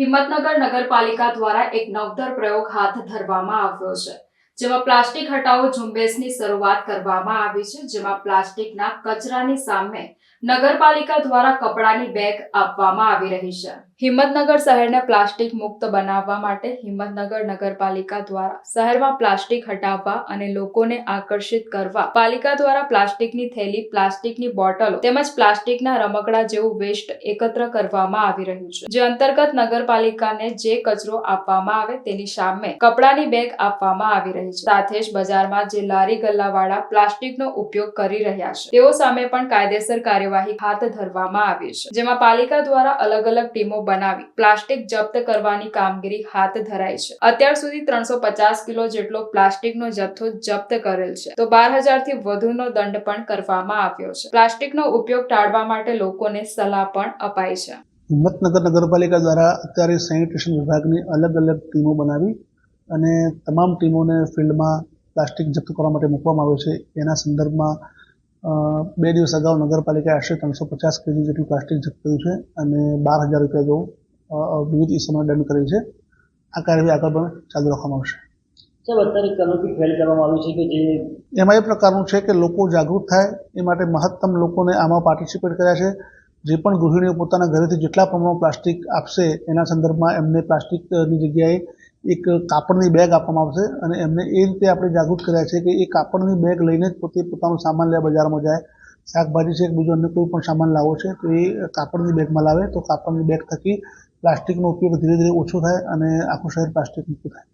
હિંમતનગર નગરપાલિકા દ્વારા એક નવતર પ્રયોગ હાથ ધરવામાં આવ્યો છે. જેમાં પ્લાસ્ટિક હટાવો ઝુંબેશની શરૂઆત કરવામાં આવી છે, જેમાં પ્લાસ્ટિકના કચરાની સામે નગરપાલિકા દ્વારા કપડાની બેગ આપવામાં આવી રહી છે. હિંમતનગર શહેરને પ્લાસ્ટિક મુક્ત બનાવવા માટે હિંમતનગર નગરપાલિકા દ્વારા શહેરમાં પ્લાસ્ટિક હટાવવા અને લોકોને આકર્ષિત કરવા પાલિકા દ્વારા પ્લાસ્ટિકની થેલી, પ્લાસ્ટિકની બોટલો તેમજ પ્લાસ્ટિકના રમકડા જેવું વેસ્ટ એકત્ર કરવામાં આવી રહ્યું છે. જે અંતર્ગત નગરપાલિકાને જે કચરો આપવામાં આવે તેની સામે કપડાની બેગ આપવામાં આવી રહી છે સાથે જ બજારમાં જે લારી ગલ્લાવાળા પ્લાસ્ટિકનો ઉપયોગ કરી રહ્યા છે, તેઓ સામે પણ કાયદેસર કાર્યવાહી હાથ ધરવામાં આવી છે, જેમાં પાલિકા દ્વારા અલગ અલગ ટીમો બનાવી પ્લાસ્ટિક જપ્ત કરવાની કામગીરી હાથ ધરાઈ છે. અત્યાર સુધી ત્રણસો પચાસ કિલો જેટલો પ્લાસ્ટિકનો જથ્થો જપ્ત કરેલ છે, તો બાર હજારથી વધુનો દંડ પણ કરવામાં આવ્યો છે. પ્લાસ્ટિકનો ઉપયોગ ટાળવા માટે લોકોને સલાહ પણ અપાઈ છે. હિંમતનગર નગરપાલિકા દ્વારા અત્યારે સેનિટેશન વિભાગની અલગ અલગ ટીમો બનાવી અને તમામ ટીમોને ફિલ્ડમાં પ્લાસ્ટિક જપ્ત કરવા માટે મૂકવામાં આવ્યો છે. એના સંદર્ભમાં બે દિવસ અગાઉ નગરપાલિકાએ આશરે ત્રણસો પચાસ કેજી જેટલું પ્લાસ્ટિક જપ્ત કર્યું છે અને બાર હજાર રૂપિયા જેવું વિવિધ ઇસમોને દંડ કરેલ છે. આ કાર્યવાહી આગળ પણ ચાલુ રાખવામાં આવશે. સાહેબ અત્યારે કમિટી ફેલ કરવામાં આવી છે કે જે એમાં એ પ્રકારનું છે કે લોકો જાગૃત થાય એ માટે મહત્તમ લોકોને આમાં પાર્ટિસિપેટ કર્યા છે. જે પણ ગૃહિણીઓ પોતાના ઘરેથી જેટલા પ્રમાણમાં પ્લાસ્ટિક આપશે એના સંદર્ભમાં એમને પ્લાસ્ટિકની જગ્યાએ એક કાપડની બેગ આપવામાં આવશે અને એમને એ રીતે આપણે જાગૃત કર્યા છે કે એ કાપડની બેગ લઈને જ પોતે પોતાનો સામાન લેવા બજારમાં જાય. શાકભાજી છે કે બીજો અન્ય કોઈ પણ સામાન લાવવો છે, તો એ કાપડની બેગમાં લાવે, તો કાપડની બેગ થકી પ્લાસ્ટિકનો ઉપયોગ ધીરે ધીરે ઓછો થાય અને આખું શહેર પ્લાસ્ટિક મુક્ત થાય.